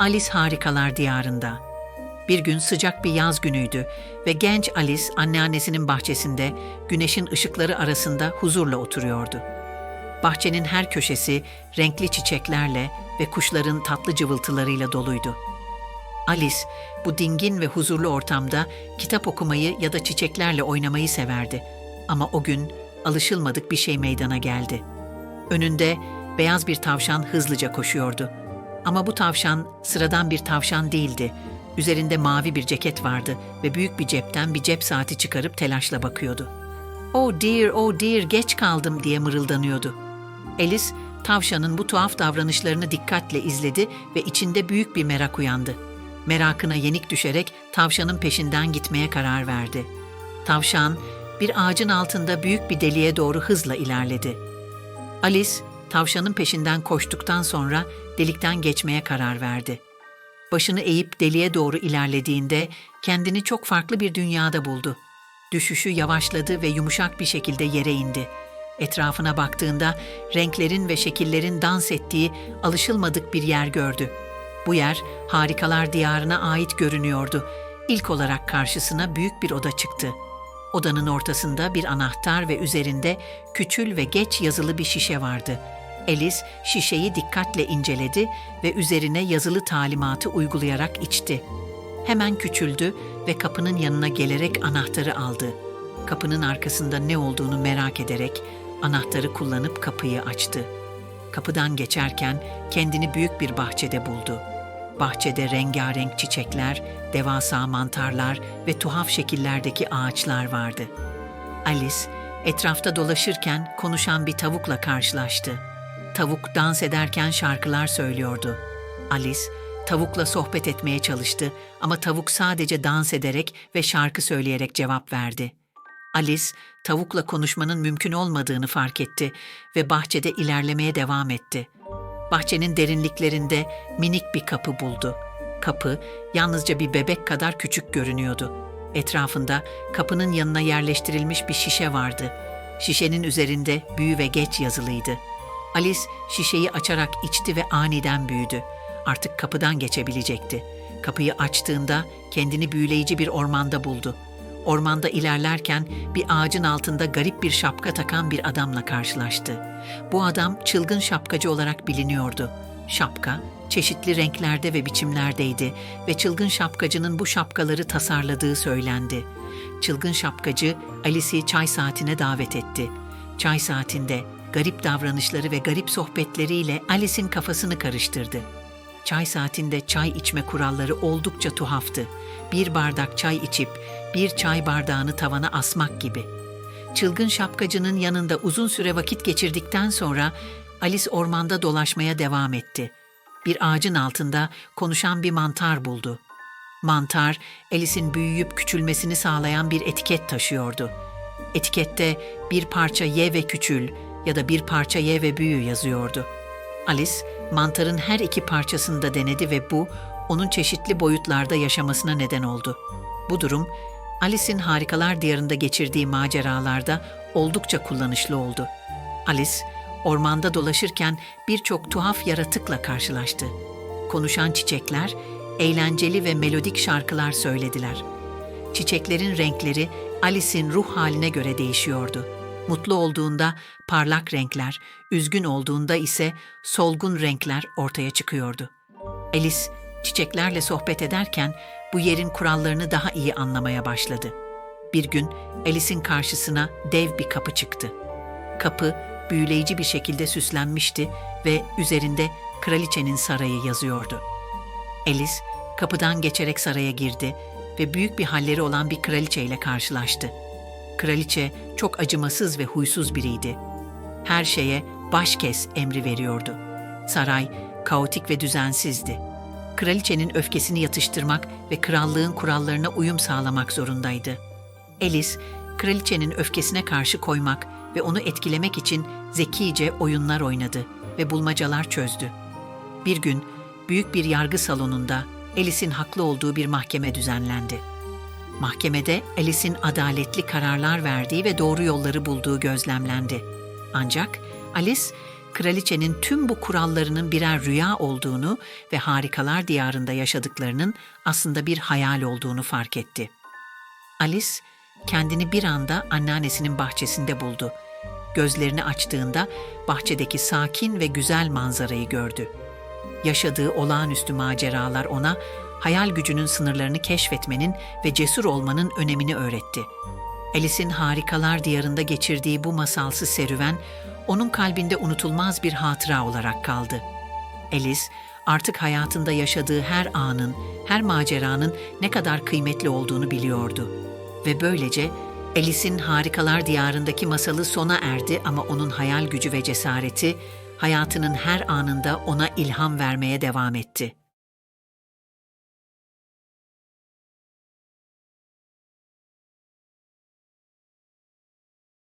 Alice Harikalar Diyarında. Bir gün sıcak bir yaz günüydü ve genç Alice anneannesinin bahçesinde güneşin ışıkları arasında huzurla oturuyordu. Bahçenin her köşesi renkli çiçeklerle ve kuşların tatlı cıvıltılarıyla doluydu. Alice bu dingin ve huzurlu ortamda kitap okumayı ya da çiçeklerle oynamayı severdi. Ama o gün alışılmadık bir şey meydana geldi. Önünde beyaz bir tavşan hızlıca koşuyordu. Ama bu tavşan sıradan bir tavşan değildi. Üzerinde mavi bir ceket vardı ve büyük bir cepten bir cep saati çıkarıp telaşla bakıyordu. "Oh dear, oh dear, geç kaldım." diye mırıldanıyordu. Alice, tavşanın bu tuhaf davranışlarını dikkatle izledi ve içinde büyük bir merak uyandı. Merakına yenik düşerek tavşanın peşinden gitmeye karar verdi. Tavşan, bir ağacın altında büyük bir deliğe doğru hızla ilerledi. Alice, tavşanın peşinden koştuktan sonra delikten geçmeye karar verdi. Başını eğip deliğe doğru ilerlediğinde kendini çok farklı bir dünyada buldu. Düşüşü yavaşladı ve yumuşak bir şekilde yere indi. Etrafına baktığında renklerin ve şekillerin dans ettiği alışılmadık bir yer gördü. Bu yer harikalar diyarına ait görünüyordu. İlk olarak karşısına büyük bir oda çıktı. Odanın ortasında bir anahtar ve üzerinde küçül ve geç yazılı bir şişe vardı. Alice şişeyi dikkatle inceledi ve üzerine yazılı talimatı uygulayarak içti. Hemen küçüldü ve kapının yanına gelerek anahtarı aldı. Kapının arkasında ne olduğunu merak ederek anahtarı kullanıp kapıyı açtı. Kapıdan geçerken kendini büyük bir bahçede buldu. Bahçede rengarenk çiçekler, devasa mantarlar ve tuhaf şekillerdeki ağaçlar vardı. Alice etrafta dolaşırken konuşan bir tavukla karşılaştı. Tavuk dans ederken şarkılar söylüyordu. Alice tavukla sohbet etmeye çalıştı ama tavuk sadece dans ederek ve şarkı söyleyerek cevap verdi. Alice tavukla konuşmanın mümkün olmadığını fark etti ve bahçede ilerlemeye devam etti. Bahçenin derinliklerinde minik bir kapı buldu. Kapı yalnızca bir bebek kadar küçük görünüyordu. Etrafında kapının yanına yerleştirilmiş bir şişe vardı. Şişenin üzerinde büyü ve geç yazılıydı. Alice şişeyi açarak içti ve aniden büyüdü. Artık kapıdan geçebilecekti. Kapıyı açtığında kendini büyüleyici bir ormanda buldu. Ormanda ilerlerken bir ağacın altında garip bir şapka takan bir adamla karşılaştı. Bu adam çılgın şapkacı olarak biliniyordu. Şapka çeşitli renklerde ve biçimlerdeydi ve çılgın şapkacının bu şapkaları tasarladığı söylendi. Çılgın şapkacı Alice'i çay saatine davet etti. Çay saatinde garip davranışları ve garip sohbetleriyle Alice'in kafasını karıştırdı. Çay saatinde çay içme kuralları oldukça tuhaftı. Bir bardak çay içip bir çay bardağını tavana asmak gibi. Çılgın şapkacının yanında uzun süre vakit geçirdikten sonra Alice ormanda dolaşmaya devam etti. Bir ağacın altında konuşan bir mantar buldu. Mantar, Alice'in büyüyüp küçülmesini sağlayan bir etiket taşıyordu. Etikette bir parça ye ve küçül ya da bir parça ye ve büyü yazıyordu. Alice, mantarın her iki parçasını da denedi ve bu, onun çeşitli boyutlarda yaşamasına neden oldu. Bu durum, Alice'in harikalar diyarında geçirdiği maceralarda oldukça kullanışlı oldu. Alice, ormanda dolaşırken birçok tuhaf yaratıkla karşılaştı. Konuşan çiçekler, eğlenceli ve melodik şarkılar söylediler. Çiçeklerin renkleri Alice'in ruh haline göre değişiyordu. Mutlu olduğunda parlak renkler, üzgün olduğunda ise solgun renkler ortaya çıkıyordu. Alice çiçeklerle sohbet ederken bu yerin kurallarını daha iyi anlamaya başladı. Bir gün Alice'in karşısına dev bir kapı çıktı. Kapı büyüleyici bir şekilde süslenmişti ve üzerinde kraliçenin sarayı yazıyordu. Alice kapıdan geçerek saraya girdi ve büyük bir halleri olan bir kraliçe ile karşılaştı. Kraliçe çok acımasız ve huysuz biriydi. Her şeye baş kes emri veriyordu. Saray kaotik ve düzensizdi. Kraliçenin öfkesini yatıştırmak ve krallığın kurallarına uyum sağlamak zorundaydı. Alice, kraliçenin öfkesine karşı koymak ve onu etkilemek için zekice oyunlar oynadı ve bulmacalar çözdü. Bir gün büyük bir yargı salonunda Alice'in haklı olduğu bir mahkeme düzenlendi. Mahkemede Alice'in adaletli kararlar verdiği ve doğru yolları bulduğu gözlemlendi. Ancak Alice kraliçenin tüm bu kurallarının birer rüya olduğunu ve harikalar diyarında yaşadıklarının aslında bir hayal olduğunu fark etti. Alice kendini bir anda anneannesinin bahçesinde buldu. Gözlerini açtığında bahçedeki sakin ve güzel manzarayı gördü. Yaşadığı olağanüstü maceralar ona hayal gücünün sınırlarını keşfetmenin ve cesur olmanın önemini öğretti. Alice'in harikalar diyarında geçirdiği bu masalsı serüven onun kalbinde unutulmaz bir hatıra olarak kaldı. Alice artık hayatında yaşadığı her anın, her maceranın ne kadar kıymetli olduğunu biliyordu. Ve böylece Alice'in harikalar diyarındaki masalı sona erdi ama onun hayal gücü ve cesareti hayatının her anında ona ilham vermeye devam etti.